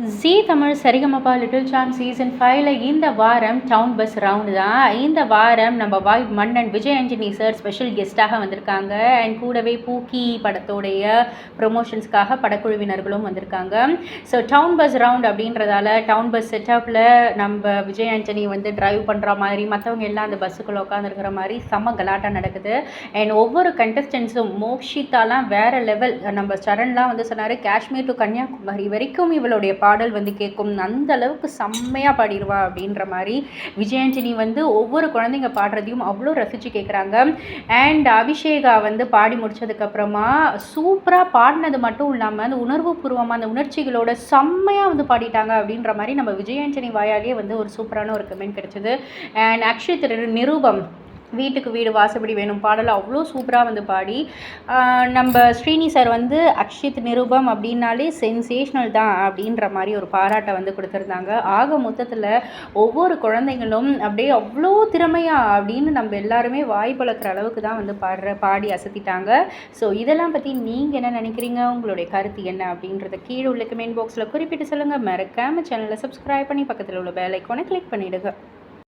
Zee Tamil Sarigamapa little champs season ஃபைவ்ல இந்த வாரம் டவுன் பஸ் ரவுண்டு தான். இந்த வாரம் நம்ம வாய் மன்னன் விஜய் ஆண்டனி சார் ஸ்பெஷல் கெஸ்ட்டாக வந்திருக்காங்க. அண்ட் கூடவே பூக்கி படத்தோடைய ப்ரொமோஷன்ஸ்க்காக படக்குழுவினர்களும் வந்திருக்காங்க. ஸோ டவுன் பஸ் ரவுண்ட் அப்படின்றதால டவுன் பஸ் செட்டப்பில் நம்ம விஜய் ஆண்டனி வந்து டிரைவ் பண்ணுற மாதிரி மற்றவங்க எல்லாம் அந்த பஸ்ஸுக்குள்ளே உட்காந்துருக்கிற மாதிரி செம்ம கலாட்டாக நடக்குது. அண்ட் ஒவ்வொரு கண்டஸ்டன்ஸும் மோக்ஷிதாலாம் வேறு லெவல் நம்ம சரண்லாம் வந்து சொன்னார் காஷ்மீர் டு கன்னியாகுமரி வரைக்கும் இவளுடைய பா பாடல் வந்து கேட்கும் அந்த அளவுக்கு செம்மையாக பாடிடுவா அப்படின்ற மாதிரி விஜயாஞ்சனி வந்து ஒவ்வொரு குழந்தைங்க பாடுறதையும் அவ்வளோ ரசித்து கேட்குறாங்க அண்ட் அபிஷேகா வந்து பாடி முடிச்சதுக்கப்புறமா சூப்பராக பாடினது மட்டும் இல்லாமல் அந்த உணர்வு பூர்வமாக அந்த உணர்ச்சிகளோட செம்மையாக வந்து பாடிட்டாங்க அப்படின்ற மாதிரி நம்ம விஜயாஞ்சனி வாயாலேயே வந்து ஒரு சூப்பரான ஒரு கமெண்ட் கிடைச்சது. அண்ட் அக்ஷய் திரு நிரூபம் வீட்டுக்கு வீடு வாசப்படி வேணும். பாடலை அவ்வளோ சூப்பராக வந்து பாடி. நம்ம ஸ்ரீனி சார் வந்து அக்ஷித் நிருபம் அப்படின்னாலே சென்சேஷ்னல் தான் அப்படின்ற மாதிரி ஒரு பாராட்டை வந்து கொடுத்துருந்தாங்க. ஆக மொத்தத்தில் ஒவ்வொரு குழந்தைங்களும் அப்படியே அவ்வளோ திறமையா அப்படின்னு நம்ம எல்லாருமே வாய் பழக்கிற அளவுக்கு தான் வந்து பாடுற பாடி அசத்திட்டாங்க. ஸோ இதெல்லாம் பற்றி நீங்கள் என்ன நினைக்கிறீங்க? உங்களுடைய கருத்து என்ன அப்படின்றத கீழே உள்ள கமெண்ட் பாக்ஸில் குறிப்பிட்டு சொல்லுங்கள் மறக்காமல் சேனலை சப்ஸ்கிரைப் பண்ணி பக்கத்தில் உள்ள பெல் ஐக்கானை கிளிக் பண்ணிவிடுங்க